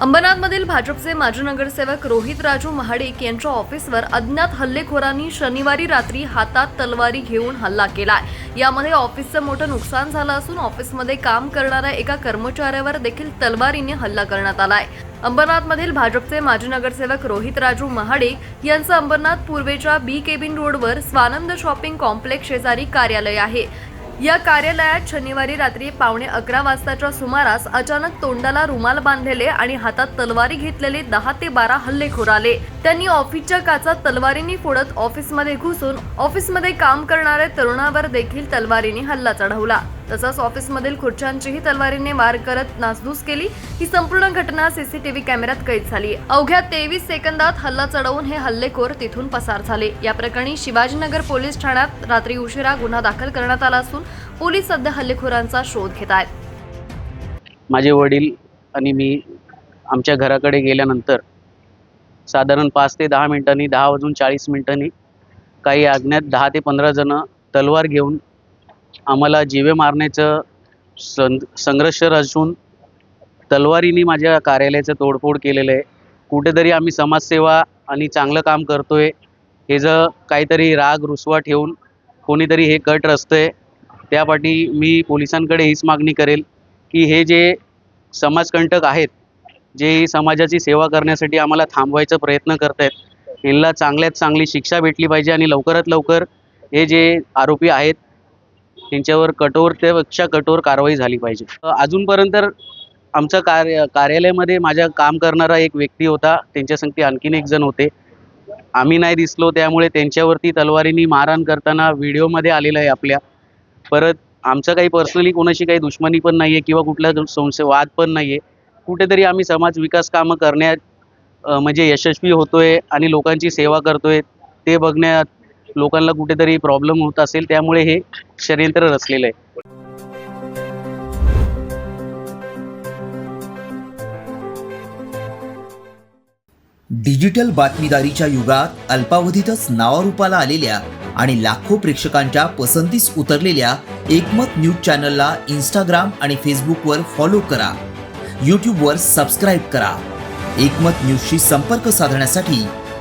अंबरनाथमधील भाजपचे माजी नगरसेवक रोहित राजू महाडिक यांच्या ऑफिसवर अज्ञात हल्लेखोरांनी शनिवारी रात्री हातात तलवारी घेऊन हल्ला केलाय. यामध्ये ऑफिसचं मोठं नुकसान झालं असून ऑफिसमध्ये काम करणाऱ्या एका कर्मचाऱ्यावर देखील तलवारीने हल्ला करण्यात आलाय. अंबरनाथमधील भाजपचे माजी नगरसेवक रोहित राजू महाडिक यांचं अंबरनाथ पूर्वेच्या बी केबिन रोडवर स्वानंद शॉपिंग कॉम्प्लेक्स शेजारी कार्यालय आहे. या कार्यालयात शनिवारी रात्री पावणे अकरा वाजताच्या सुमारास अचानक तोंडाला रुमाल बांधलेले आणि हातात तलवारी घेतलेले दहा ते बारा हल्लेखोर आले. त्यांनी ऑफिसच्या काचा तलवारीने फोडत ऑफिसमध्ये घुसून ऑफिसमध्ये काम करणाऱ्या तरुणावर देखील तलवारीने हल्ला चढवला. तसंच ऑफिसमधील खुर्च्यांचीही तलवारीने वार करत नासधूस केली. ही संपूर्ण घटना सीसीटीव्ही कॅमेऱ्यात कैद झाली. अवघ्या तेवीस सेकंदात हल्ला चढवून हे हल्लेखोर तिथून पसार झाले. या प्रकरणी शिवाजीनगर पोलीस ठाण्यात रात्री उशिरा गुन्हा दाखल करण्यात आला असून पोलीस सध्या हल्लेखोरांचा शोध घेत आहेत. माझे वडील आणि मी आमच्या घराकडे गेल्यानंतर साधारण पाच ते दहा मिनिटांनी दहा वाजून चाळीस मिनिटांनी काही अज्ञात दहा ते पंधरा जण तलवार घेऊन आम्हाला जीवे मारण्याचं सं संघर्ष रचून तलवारीने माझ्या कार्यालयाचं तोडफोड केलेलं आहे. कुठेतरी आम्ही समाजसेवा आणि चांगलं काम करतोय. हे जर काहीतरी राग रुसवा ठेवून कोणीतरी हे कट रचतंय त्यापाठी मी पोलिसांकडे हीच मागणी करेल की हे जे समाजकंटक आहेत जे समाजाची सेवा करण्यासाठी आम्हाला थांबवायचा प्रयत्न करत आहेत यांना चांगल्यात चांगली शिक्षा भेटली पाहिजे आणि लवकरात लवकर हे जे आरोपी आहेत त्यांच्यावर कठोरतेपेक्षा कठोर कारवाई झाली पाहिजे. अजूनपर्यंत आमच्या कार्य कार्यालयामध्ये माझ्या काम करणारा एक व्यक्ती होता. त्यांच्या संगती आणखीन एक जण होते. आम्ही नाही दिसलो त्यामुळे त्यांच्यावरती तलवारीने मारहाण करताना व्हिडिओमध्ये आलेलं आहे आपल्या. परत आमचं काही पर्सनली कोणाशी काही दुश्मनी पण नाही आहे किंवा कुठला संशय वाद पण नाही आहे कुठेतरी आम्ही समाज विकास कामं करण्यात म्हणजे यशस्वी होतोय आणि लोकांची सेवा करतोय. ते बघण्यात लोकांना कुठेतरी प्रॉब्लेम होत असेल त्यामुळे हे षडयंत्र रचलेलं आहे. डिजिटल बातमीदारीच्या युगात अल्पावधीतच नावारूपाला आलेल्या आणि लाखो प्रेक्षकांच्या पसंतीस उतरलेल्या एकमत न्यूज चॅनलला इंस्टाग्राम आणि फेसबुकवर फॉलो करा. यूट्यूबवर सबस्क्राईब करा. एकमत न्यूजशी संपर्क साधण्यासाठी